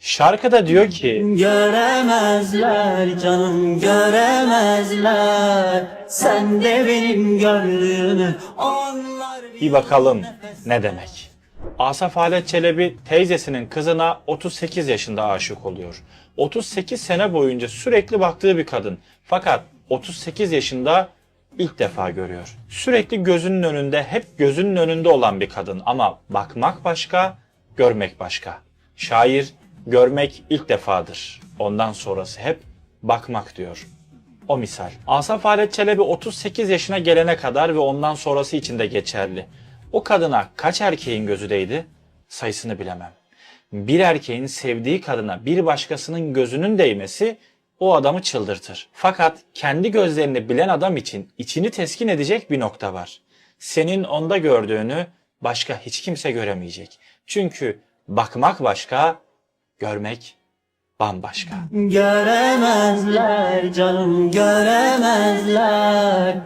Şarkıda diyor ki Göremezler canım göremezler Sen de benim gönlümü onlar bir bakalım ne demek. Asaf Halet Çelebi teyzesinin kızına 38 yaşında aşık oluyor. 38 sene boyunca sürekli baktığı bir kadın. Fakat 38 yaşında ilk defa görüyor. Sürekli gözünün önünde, hep gözünün önünde olan bir kadın ama bakmak başka, görmek başka. Şair görmek ilk defadır. Ondan sonrası hep bakmak diyor. O misal. Asaf Halet Çelebi 38 yaşına gelene kadar ve ondan sonrası için de geçerli. O kadına kaç erkeğin gözü değdi? Sayısını bilemem. Bir erkeğin sevdiği kadına bir başkasının gözünün değmesi o adamı çıldırtır. Fakat kendi gözlerini bilen adam için içini teskin edecek bir nokta var. Senin onda gördüğünü başka hiç kimse göremeyecek. Çünkü bakmak başka, görmek bambaşka. Göremezler canım göremezler